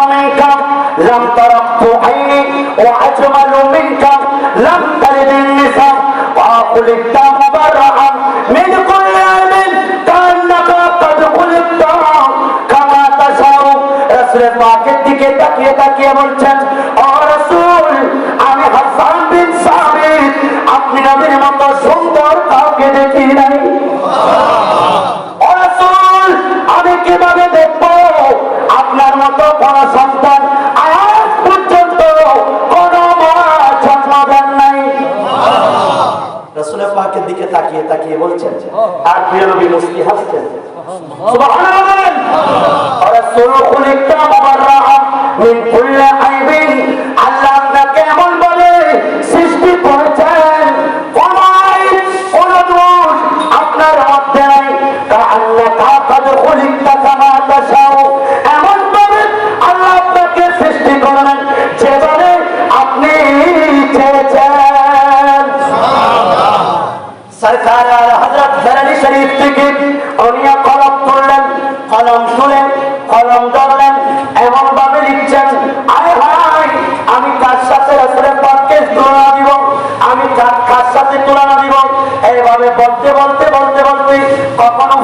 منك لم ترقت عيني وأجمل منك لم تلد النساء وخلقت مبرعا من كل علم كأنك قد خلقت كما تشاء রসুল পাকের দিকে তাকিয়ে তাকিয়ে বলছেন ও রসুল আমি হাসান বিন সাবিত আপনি নবীর মতো সুন্দর কাউকে দেখি নাই তাকিয়ে তাকিয়ে বলছেন আর প্রিয় নবী মুসলি হাসছেন? সুবহানাল্লাহ রসুল খুলিকা মুবাররা মিন হজরত এইভাবে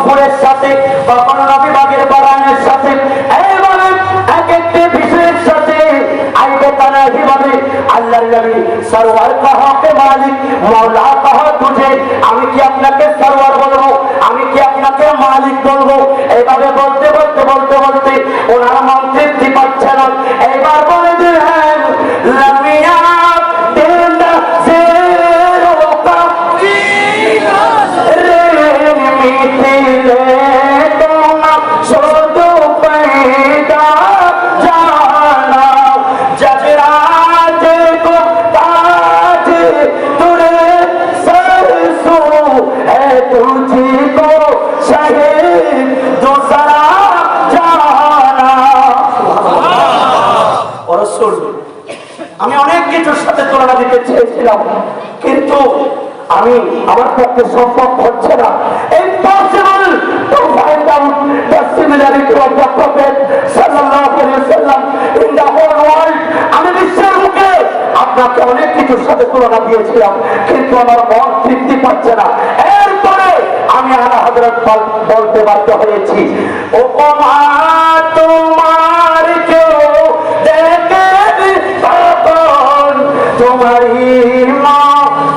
ফুলের সাথে, কখনো নবীবাগের সাথে, এইভাবে এক একটি বিষয়ের সাথে আইবে তারা হিভাবে আল্লাহ নবী সরওয়ার মালিক মৌলা কাহা তুঝে আমি কি আপনাকে সারোয়ার বলব? আমি কি আপনাকে মালিক বলব? এভাবে বলতে বলতে বলতে বলতে ওনার আমি অনেক কিছুর সাথে তুলনা দিতে চেয়েছিলাম কিন্তু আমি আমার পক্ষে সম্ভব হচ্ছে না। Impossible to find out the similarity of the prophet সাল্লাল্লাহু আলাইহি ওয়াসাল্লাম ইন দ্য হোল ওয়ার্ল্ড আমি বিশ্বের মুখে আপনাকে অনেক কিছুর সাথে তুলনা দিয়েছিলাম কিন্তু আমার মন তৃপ্তি পাচ্ছে না। বলতে বাধ্য হয়েছি। ও মা তোমার কেউ দেখে তখন তোমারই মা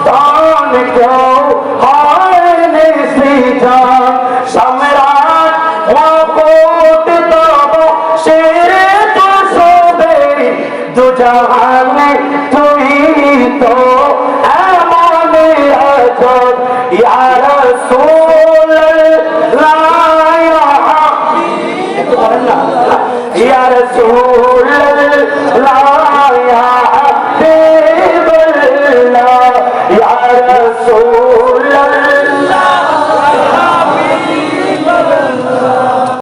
তন কেউ হয়নি সৃজন। সম্রাট মকুট তব শেরে তো এমন আজব। ইয়া رسول